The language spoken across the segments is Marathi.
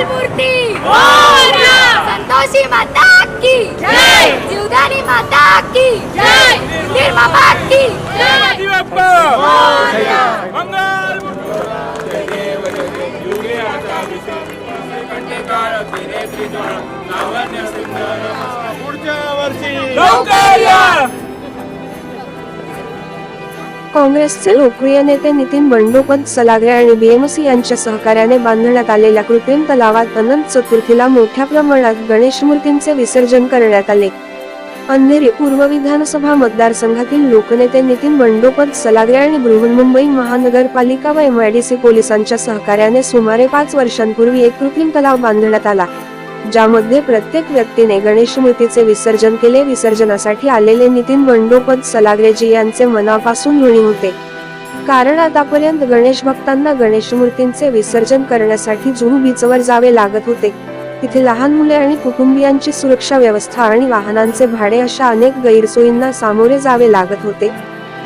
मूर्ती संतोषी माता की। जीवदानी माता की। निर्माता की। पुढच्या वर्षी। लवकर या काँग्रेसचे लोकप्रिय नेते नितीन बंडोपंत सलागरे आणि बीएमसी यांच्या सहकार्याने बांधण्यात आलेल्या कृत्रिम तलावात अनंत चतुर्थीला मोठ्या प्रमाणात गणेश मूर्तींचे विसर्जन करण्यात आले. अंधेरी पूर्व विधानसभा मतदारसंघातील लोकनेते नितीन बंडोपंत सलागरे आणि बृहन्मुंबई महानगरपालिका व एमआयडीसी पोलिसांच्या सहकार्याने सुमारे पाच वर्षांपूर्वी एक कृत्रिम तलाव बांधण्यात आला. ज्यामध्ये प्रत्येक व्यक्तीने गणेश मूर्तीचे विसर्जन केले. विसर्जनासाठी आलेले नितीन बंडोपंत सलागरेजी यांचे मनापासून ऋणी होते. कारण आतापर्यंत गणेश भक्तांना गणेश मूर्तींचे विसर्जन करण्यासाठी जुहू बीचवर जावे लागत होते. तिथे लहान मुले आणि कुटुंबियांची सुरक्षा व्यवस्था आणि वाहनांचे भाडे अशा अनेक गैरसोयींना सामोरे जावे लागत होते.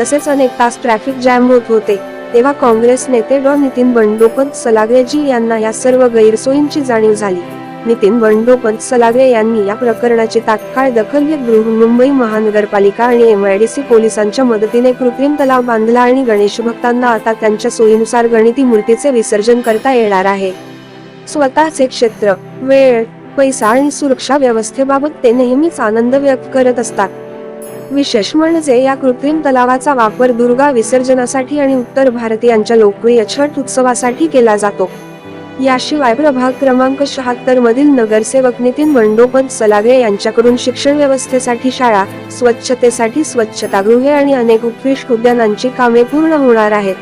तसेच अनेक तास ट्रॅफिक जॅम होत होते. तेव्हा काँग्रेस नेते डॉ. नितीन बंडोपंत सलागरेजी यांना या सर्व गैरसोयींची जाणीव झाली. नितीन बंडोपंत सलागरे यांनी या प्रकरणाची तात्काळ दखल घेत मुंबई महानगरपालिका आणि एमआयडीसी पोलिसांच्या मदतीने कृत्रिम तलाव बांधला आणि गणेश भक्तांना आता त्यांच्या सोयीनुसार गणिती मूर्तीचे विसर्जन करता येणार आहे. स्वतःचे क्षेत्र वेळ पैसा आणि सुरक्षा व्यवस्थेबाबत ते नेहमीच आनंद व्यक्त करत असतात. विशेष म्हणजे या कृत्रिम तलावाचा वापर दुर्गा विसर्जनासाठी आणि उत्तर भारतीयांच्या लोकप्रिय छठ उत्सवासाठी केला जातो. याशिवाय प्रभाग क्रमांक शहात्तर मधील नगरसेवक नितीन बंडोपंत सलागरे यांच्याकडून शिक्षण व्यवस्थेसाठी शाळा स्वच्छतेसाठी स्वच्छतागृहे आणि अनेक उत्कृष्ट उद्यानांची कामे पूर्ण होणार आहेत.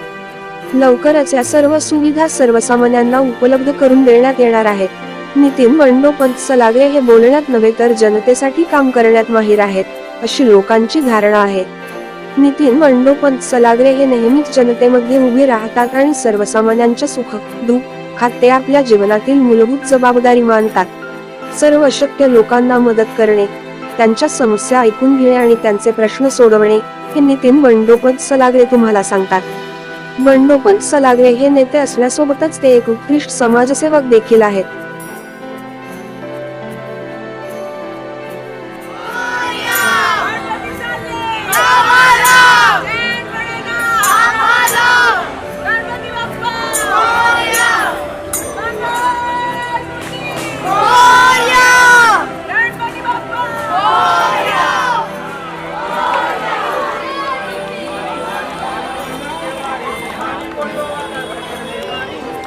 लवकरच या सर्व सुविधा सर्वसामान्यांना उपलब्ध करून देण्यात येणार आहेत. नितीन बंडोपंत सलागरे हे बोलण्यात नव्हे तर जनतेसाठी काम करण्यात माहीर आहेत अशी लोकांची धारणा आहे. नितीन मंडोपंत सलागरे हे नेहमीच जनतेमध्ये उभे राहतात आणि सर्वसामान्यांच्या सुख खाते ते आपल्या जीवनातील मूलभूत जबाबदारी मानतात. सर्व शक्य लोकांना मदत करणे त्यांच्या समस्या ऐकून घेणे आणि त्यांचे प्रश्न सोडवणे हे नितीन बंडोपंत सलागरे तुम्हाला सांगतात. बंडोपंत सलागरे हे नेते असण्यासोबतच ते एक उत्कृष्ट समाजसेवक देखील आहेत.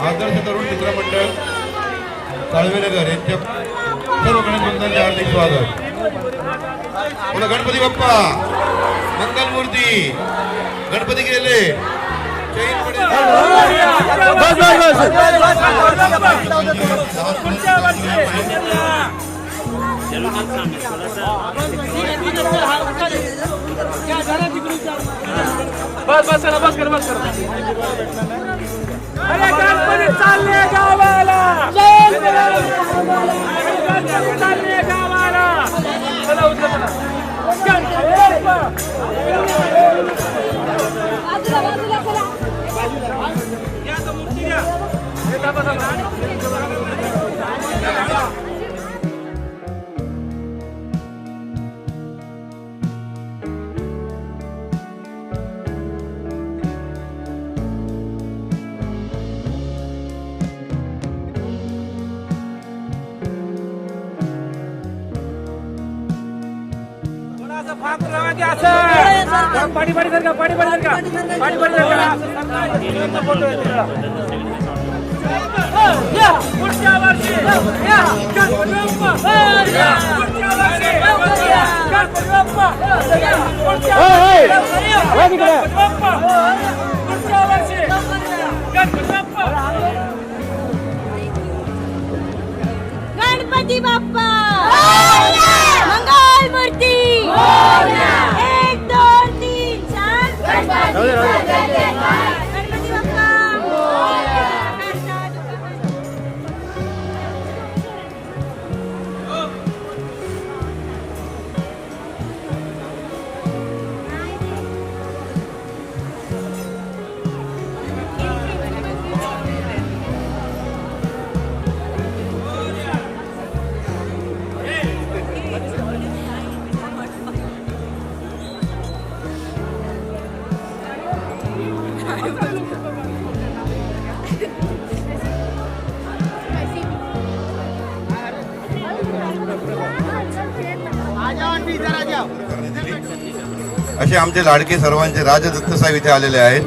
आदर्श तरुण मित्र मंडळ साळवेनगर यांच्या सर्व गणेश बंधनाचे हार्दिक स्वागत. पुन्हा गणपती बाप्पा मंगल मूर्ती गणपती गेले. बस बस करा बस कर बस कर. चालले गावाला गणपती चालले गावाला चला उचला चला की असं? पाणी पाणी धर का पाणी पाणी का पाणी पाणी का फोटो पुढच्या वर्षी गणपती बाप्पा. या, पुढच्या वर्षी गणपती बाप्पा. या, पुढच्या गणपती बाप्पा असे आमचे लाडके सर्वांचे राजदत्त साहेब इथे आलेले आहेत.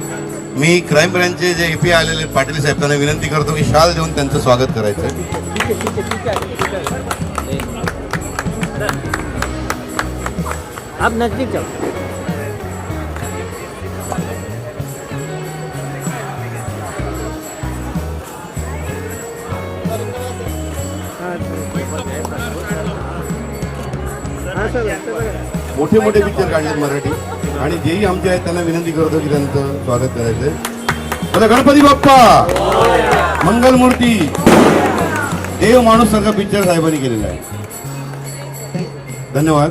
मी क्राईम ब्रँचचे जे एपी आलेले पाटील साहेब त्यांना विनंती करतो की शाल देऊन त्यांचं स्वागत करायचं. आहे आप नजदीक जाओ. मोठे मोठे पिक्चर काढलेत मराठी. आणि जेही आमचे आहेत त्यांना विनंती करतो की त्यांचं स्वागत करायचंय आता गणपती बाप्पा! मंगलमूर्ती देव माणूस सारखा पिक्चर साहेबांनी केलेला आहे. धन्यवाद.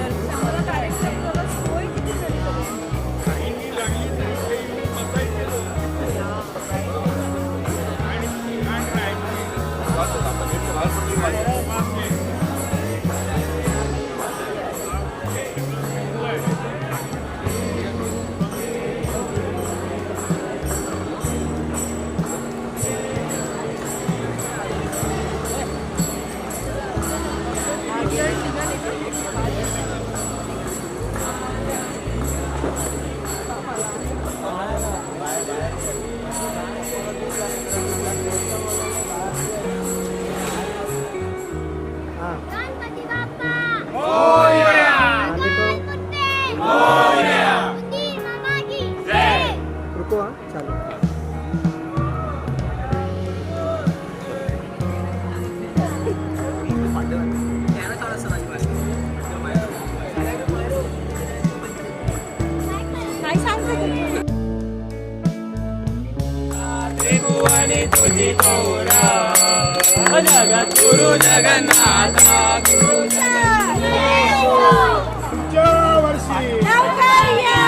लवकर या लवकर या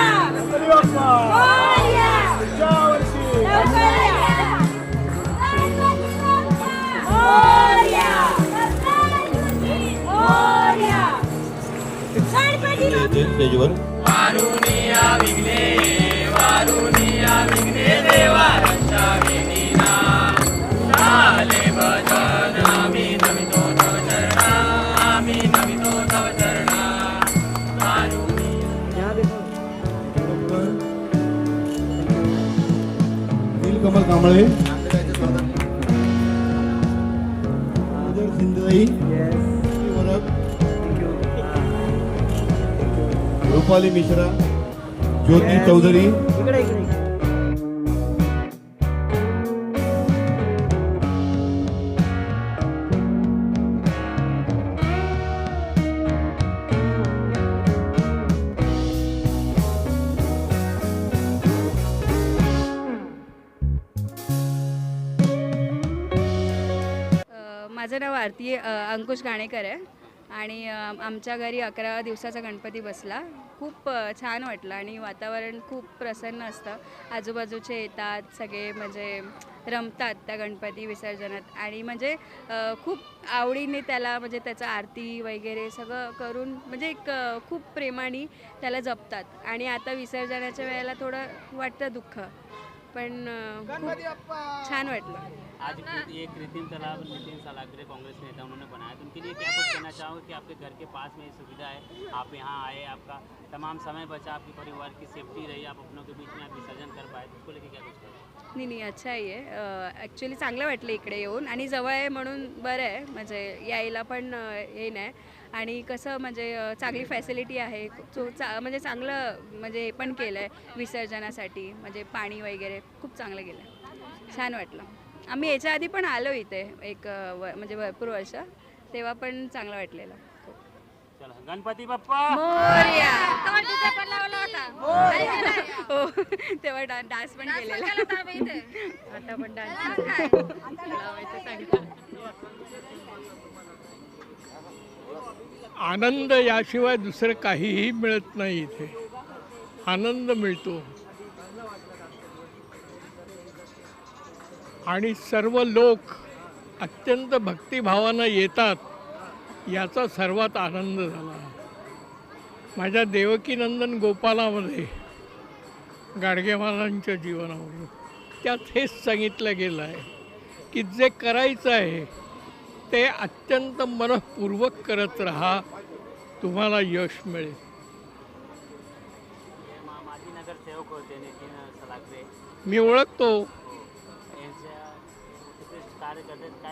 लवकर या मोरया मोरया गणपती बाप्पा स्टेजवर यहाँ कांबळे वरप, रुपाली मिश्रा ज्योती चौधरी. अ, माझं आरती अंकुश गाणेकर आहे. आणि आमच्या घरी अकरा दिवसाचा गणपती बसला. खूप छान वाटलं आणि वातावरण खूप प्रसन्न असतं. आजूबाजूचे येतात सगळे म्हणजे रमतात त्या गणपती विसर्जनात. आणि म्हणजे खूप आवडीने त्याला म्हणजे त्याचं आरती वगैरे सगळं करून म्हणजे एक खूप प्रेमाने त्याला जपतात. आणि आता विसर्जनाच्या वेळेला थोडं वाटतं दुःख. पण खूप छान वाटलं. आज ये कृत्रिम तालाब नितिन सालाग्रे कांग्रेस नेता उन्होंने बनाया तो उनके लिए क्या कुछ कहना चाहोगे कि आपके घर के पास में ये सुविधा है? आप यहाँ आए आपका तमाम समय बचा आपके परिवार की सेफ्टी रही आप अपनों के बीच में आप विसर्जन कर पाए तो उसको लेके क्या कुछ कहोगे? नाही नाही अच्छा आहे ॲक्च्युली चांगलं वाटलं इकडे येऊन. आणि जवळ आहे म्हणून बरं आहे. म्हणजे यायला पण हे नाही. आणि कसं म्हणजे चांगली फॅसिलिटी आहे. चो चा म्हणजे चांगलं म्हणजे हे पण केलं आहे विसर्जनासाठी. म्हणजे पाणी वगैरे खूप चांगलं केलं आहे छान वाटलं. आम्ही याच्या आधी पण आलो इथे एक व- म्हणजे भरपूर वर्ष. तेव्हा पण चांगलं वाटलेलं. चला गणपती बाप्पा! मोरया! हो तेव्हा डान्स पण केलेला. आता पण डान्स आनंद याशिवाय दुसरं काहीही मिळत नाही इथे. आनंद मिळतो. आणि सर्व लोक अत्यंत भक्तिभावानं येतात याचा सर्वात आनंद झाला. माझ्या देवकीनंदन गोपालामध्ये गाडगे महाराजांच्या जीवनावरून त्यात हेच सांगितलं गेलं आहे की जे करायचं आहे ते अत्यंत मनपूर्वक करत राहा. तुम्हाला यश मिळेल. हे मा- ओळखतो.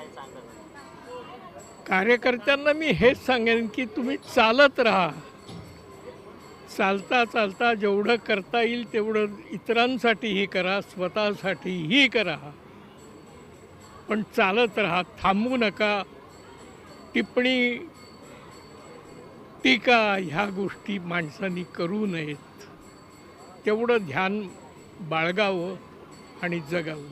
सांगत कार्यकर्त्यांना मी हेच सांगेन की तुम्ही चालत राहा. चालता चालता जेवढं करता येईल तेवढं इतरांसाठीही करा स्वतःसाठीही करा. पण चालत राहा थांबू नका. टिप्पणी टीका ह्या गोष्टी माणसांनी करू नयेत. तेवढं ध्यान बाळगावं आणि जगावं.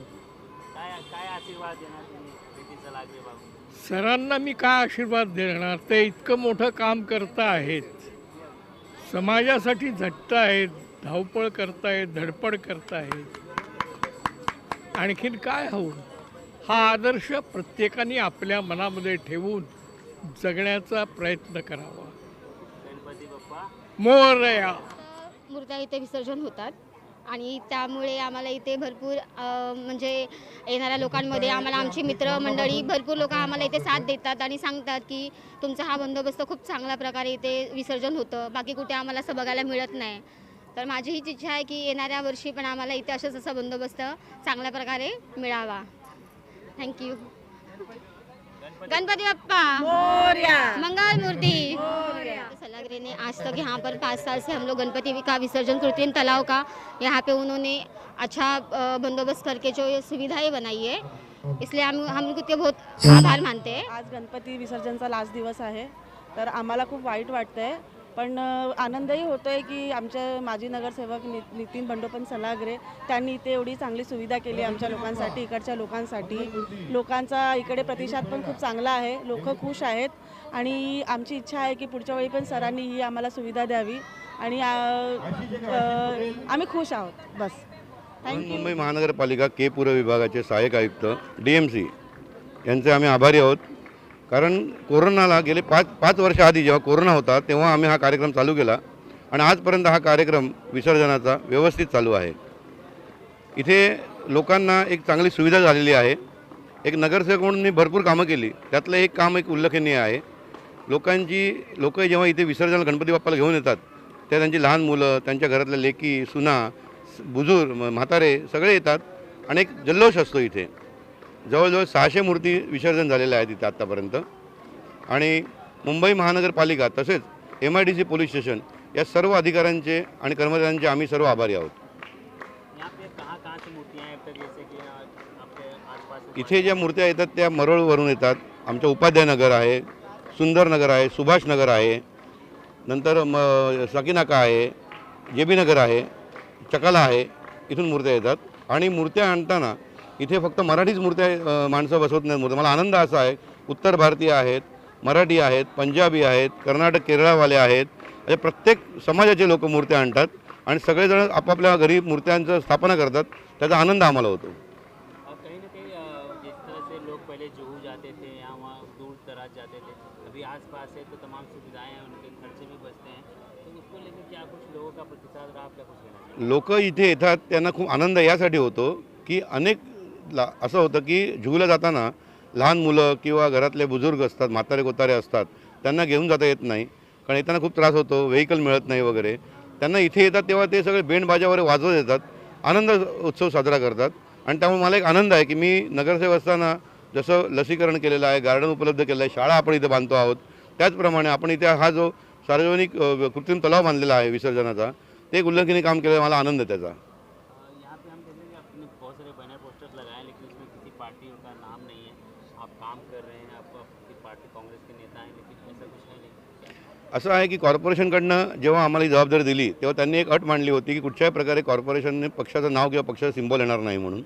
सरांना मी काय आशीर्वाद देणार? ते इतकं मोठं काम करता आहेत. समाजासाठी झटत आहेत धावपळ करतायत धडपड करतायत. आणखीन काय हवं? हा आदर्श प्रत्येकाने आपल्या मनामध्ये ठेवून जगण्याचा प्रयत्न करावा. मोरया. मूर्त्या इथे विसर्जन होतात आणि त्यामुळे आम्हाला इथे भरपूर म्हणजे येणाऱ्या लोकांमध्ये आम्हाला आमची मित्रमंडळी भरपूर लोक आम्हाला इथे साथ देतात आणि सांगतात की तुमचा हा बंदोबस्त खूप चांगल्या प्रकारे इथे विसर्जन होतं बाकी कुठे आम्हाला असं बघायला मिळत नाही. तर माझी हीच इच्छा आहे की येणाऱ्या वर्षी पण आम्हाला इथे असंच असा बंदोबस्त चांगल्या प्रकारे मिळावा. थँक्यू गणपति बप्पा मंगल मूर्ति सलागरे ने आज तक यहाँ पर पाँच साल से हम लोग गणपति का विसर्जन कृत्रिम तालाब का। यहाँ पे उन्होंने अच्छा बंदोबस्त करके जो ये सुविधाएं बनाई है इसलिए हम हम उनके बहुत आभार मानते हैं। आज गणपती विसर्जनचा लास्ट दिवस आहे तर आम्हाला खूप वाईट वाटतंय पण आनंदही होतोय की आमचे माजी नगरसेवक नि नितीन बंडोपन सलागरे त्यांनी इथे एवढी चांगली सुविधा केली आमच्या लोकांसाठी इकडच्या लोकांसाठी. लोकांचा इकडे प्रतिसाद पण खूप चांगला आहे. लोक खुश आहेत आणि आमची इच्छा आहे की पुढच्या वेळी पण सरांनी ही आम्हाला सुविधा द्यावी आणि आम्ही खुश आहोत. बस. थँक्यू मुंबई महानगरपालिका के पूर्व विभागाचे सहाय्यक आयुक्त डी एम सी. यांचे आम्ही आभारी आहोत. कारण कोरोनाला गेले पाच पाच वर्ष आधी जेव्हा कोरोना होता तेव्हा आम्ही हा कार्यक्रम चालू केला. आणि आजपर्यंत हा कार्यक्रम विसर्जनाचा व्यवस्थित चालू आहे. इथे लोकांना एक चांगली सुविधा झालेली आहे. एक नगरसेवक म्हणून मी भरपूर कामं केली. त्यातलं एक काम एक उल्लेखनीय आहे. लोकांची लोक जेव्हा इथे विसर्जन गणपती बाप्पाला घेऊन येतात त्या त्यांची लहान मुलं त्यांच्या घरातल्या लेकी सुना स- बुजुर्ग म्हातारे सगळे येतात आणि एक जल्लोष असतो इथे. जवळजवळ सहाशे मूर्ती विसर्जन झालेल्या आहेत इथे आत्तापर्यंत आणि मुंबई महानगरपालिका तसेच M I D C police station या सर्व अधिकाऱ्यांचे आणि कर्मचाऱ्यांचे आम्ही सर्व आभारी आहोत. इथे ज्या मूर्त्या येतात त्या मरळवरून येतात. आमच्या उपाध्याय नगर आहे सुंदर नगर आहे सुभाष नगर आहे नंतर म सकीनाका आहे जे बी नगर आहे चकाला आहे इथून मूर्त्या येतात. आणि मूर्त्या आणताना इथे फक्त मराठीच मूर्त्या माणसं बसवत नाहीत मूर्त्या मला आनंद असा आहे उत्तर भारतीय आहेत मराठी आहेत पंजाबी आहेत कर्नाटक केरळवाले आहेत. असे प्रत्येक समाजाचे लोक मूर्त्या आणतात आणि सगळेजण आपापल्या घरी मूर्त्यांचं स्थापना करतात. त्याचा आनंद आम्हाला होतो. लोक इथे येतात त्यांना खूप आनंद यासाठी होतो की अनेक ला असं होतं की जुहूला जाताना लहान मुलं किंवा घरातले बुजुर्ग असतात म्हातारे कोतारे असतात त्यांना घेऊन जाता येत नाही. कारण येताना खूप त्रास होतो व्हेकल मिळत नाही वगैरे. त्यांना इथे येतात तेव्हा ते सगळे बेंड वगैरे वाजवत येतात आनंद उत्सव साजरा करतात. आणि त्यामुळे मला एक आनंद आहे की मी नगरसेवक असताना जसं लसीकरण केलेलं आहे गार्डन उपलब्ध केलं आहे शाळा आपण इथे बांधतो आहोत. त्याचप्रमाणे आपण इथे हा जो सार्वजनिक कृत्रिम तलाव बांधलेला आहे विसर्जनाचा ते एक उल्लेखनीय काम केलं मला आनंद त्याचा अ, यहाँ पे हम देखेंगे आपने बहुत सारे बैनर पोस्टर्स लगाए लेकिन उसमें किसी पार्टी काम कर रहे हैं आप आपकी पार्टी कांग्रेस के नेता हैं लेकिन ऐसा कुछ है नहीं असं आहे की कॉर्पोरेशनकडनं जेव्हा आम्हाला ही जबाबदारी दिली तेव्हा त्यांनी एक अट मांडली होती की कुठच्याही प्रकारे कॉर्पोरेशनने पक्षाचं नाव किंवा पक्षाचा सिंबल येणार नाही म्हणून.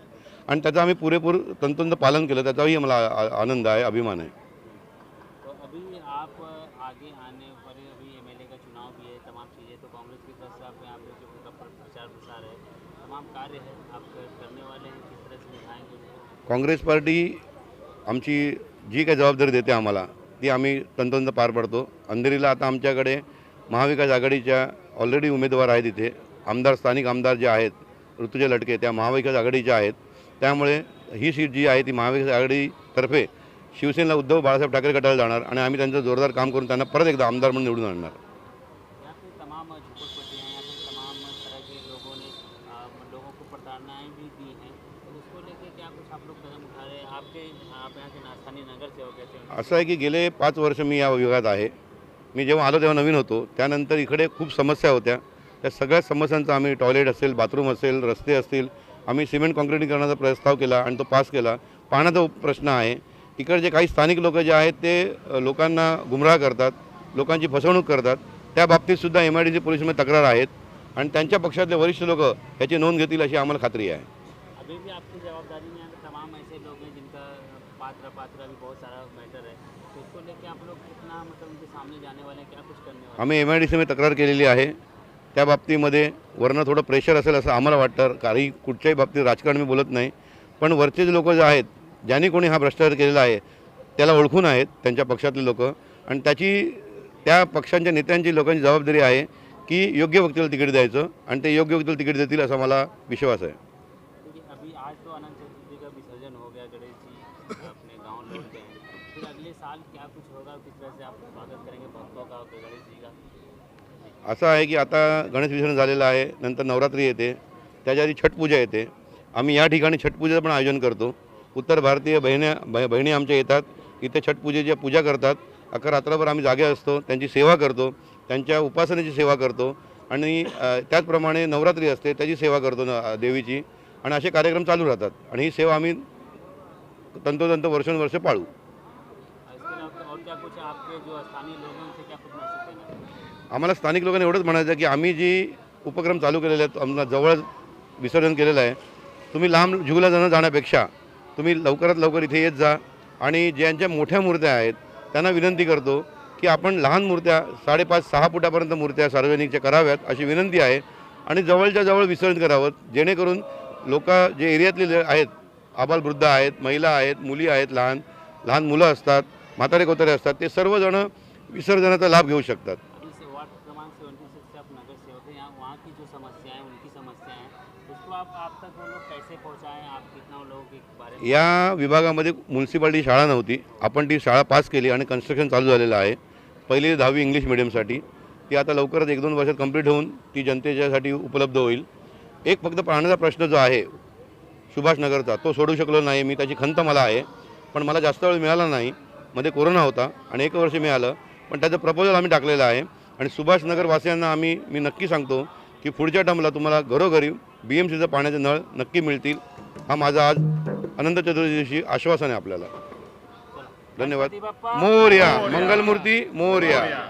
आणि त्याचं आम्ही पुरेपूर तंतोतंत पालन केलं त्याचाही मला आनंद आहे अभिमान आहे. काँग्रेस पार्टी आमची जी काही जबाबदारी देते आम्हाला ती आम्ही तंतोतंत पार पाडतो. अंधेरीला आता आमच्याकडे महाविकास आघाडीच्या ऑलरेडी उमेदवार आहेत इथे. आमदार स्थानिक आमदार जे आहेत ऋतुजा लटके त्या महाविकास आघाडीच्या आहेत. त्यामुळे ही सीट जी आहे ती महाविकास आघाडीतर्फे शिवसेनेला उद्धव बाळासाहेब ठाकरे गटाला जाणार आणि आम्ही त्यांचं जोरदार काम करून त्यांना परत एकदा आमदार म्हणून निवडून आणणार. उसको लेके क्या कुछ आप लोग कदम उठा रहे हैं? आपके आप यहाँ के स्थानीय नगर सेवक हो असं आहे की गेले पाच वर्ष मी या विभागात आहे. मी जेव्हा आलो तेव्हा नवीन होतो. त्यानंतर इकडे खूप समस्या होत्या. त्या सगळ्या समस्यांचा आम्ही टॉयलेट असेल बाथरूम असेल रस्ते असतील आम्ही सिमेंट कॉन्क्रिटीकरणाचा प्रस्ताव केला आणि तो पास केला. पाण्याचा प्रश्न आहे. इकडचे काही स्थानिक लोक जे आहेत ते लोकांना गुमराह करतात लोकांची फसवणूक करतात. त्या बाबतीतसुद्धा एम आय डी सी पोलिसमध्ये तक्रार आहेत. आणि त्यांच्या पक्षातले वरिष्ठ लोक याची नोंद घेतील अशी आम्हाला खात्री आहे. अभी भी आपकी जवाबदारी में यहाँ तमाम ऐसे लोग हैं जिनका पात्र पात्र अभी बहुत सारा मैटर है। तो उसको लेके आप लोग कितना मतलब उनके सामने जाने वाले हैं क्या कुछ करने वाले आम्ही एम आय डी सीमध्ये तक्रार केलेली आहे. त्या बाबतीमध्ये वरनं थोडं प्रेशर असेल असं आम्हाला वाटतं. काही कुठच्याही बाबतीत राजकारण मी बोलत नाही. पण वरचे जे लोक जे आहेत ज्यांनी कोणी हा भ्रष्टाचार केलेला आहे त्याला ओळखून आहेत त्यांच्या पक्षातले लोक. आणि त्याची त्या पक्षांच्या नेत्यांची लोकांची जबाबदारी आहे की योग्य व्यक्तीला तिकीट द्यायचं आणि ते योग्य व्यक्तीला तिकीट देतील असा मला विश्वास आहे क्योंकि अभी आज तो अनंत चतुर्थी का विसर्जन हो गया गणेश जी अपने गांव लौट गए हैं फिर अगले कुछ होगा किस तरह से आप स्वागत करेंगे भक्तों का और गणेश जी का। असं आहे की आता गणेश विसर्जन झालेलं आहे नंतर नवरात्री येते त्याच्या आधी छटपूजा येते. आम्ही या ठिकाणी छटपूजेचं पण आयोजन करतो. उत्तर भारतीय बहिण्या ब बहिणी आमच्या येतात इथे छटपूजेची पूजा करतात. अकरा रात्रभर आम्ही जागे असतो त्यांची सेवा करतो त्यांच्या उपासनेची सेवा करतो. आणि त्याचप्रमाणे नवरात्री असते त्याची सेवा करतो न देवीची. आणि असे कार्यक्रम चालू राहतात. आणि ही सेवा आम्ही तंतोतंत वर्षानुवर्ष पाळू. क्या कुछ आपके जो स्थानीय लोगों से क्या कुछ मैसेज आम्हाला स्थानिक लोकांना एवढंच म्हणायचं की आम्ही जी उपक्रम चालू केलेले आहेत आम्हाला जवळ विसर्जन केलेलं आहे तुम्ही लांब जुगला जाणं जाण्यापेक्षा तुम्ही लवकरात लवकर इथे येत जा आणि ज्यांच्या मोठ्या मूर्त्या आहेत त्यांना विनंती करतो की आपण लहान मूर्त्या साडेपाच सहा फुटापर्यंत मूर्त्या सार्वजनिकच्या कराव्यात अशी विनंती आहे आणि जवळच्या जवळ विसर्जन करावं जेणेकरून लोक जे एरियातले आहेत आबालवृद्ध आहेत महिला आहेत मुली आहेत लहान लहान मुलं असतात म्हातारे कोतारे असतात ते सर्वजण विसर्जनाचा लाभ घेऊ शकतात. अभी से वार्ड क्रमांक सेवेंटी सिक्स से आप नगर सेवक यहाँ वहाँ की जो समस्याएं उनकी समस्याएं उसको आप आप तक वो लोग कैसे पहुँचाएं? आप कितना उन लोगों के बारे में या विभागामध्ये म्युन्सिपाल्टी शाळा नव्हती. आपण ती शाळा पास केली आणि कन्स्ट्रक्शन चालू झालेलं आहे. पहिली दहावी इंग्लिश मिडियमसाठी ती आता लवकरच एक दोन वर्षात कंप्लीट होऊन ती जनतेच्यासाठी उपलब्ध होईल. एक फक्त पाण्याचा प्रश्न जो आहे सुभाषनगरचा तो सोडू शकलो नाही. मी त्याची खंत मला आहे. पण मला जास्त वेळ मिळाला नाही. मध्ये कोरोना होता आणि एक वर्ष मिळालं पण त्याचं प्रपोजल आम्ही टाकलेलं आहे. आणि सुभाषनगर वासियांना आम्ही मी नक्की सांगतो की पुढच्या टर्मला तुम्हाला घरोघरी बी एम सीचं पाण्याचे नळ नक्की मिळतील. हा माझा आज अनंत चतुर्थी दिवशी आश्वासन आहे आपल्याला. धन्यवाद. मोर्या. मंगलमूर्ती मोर्या.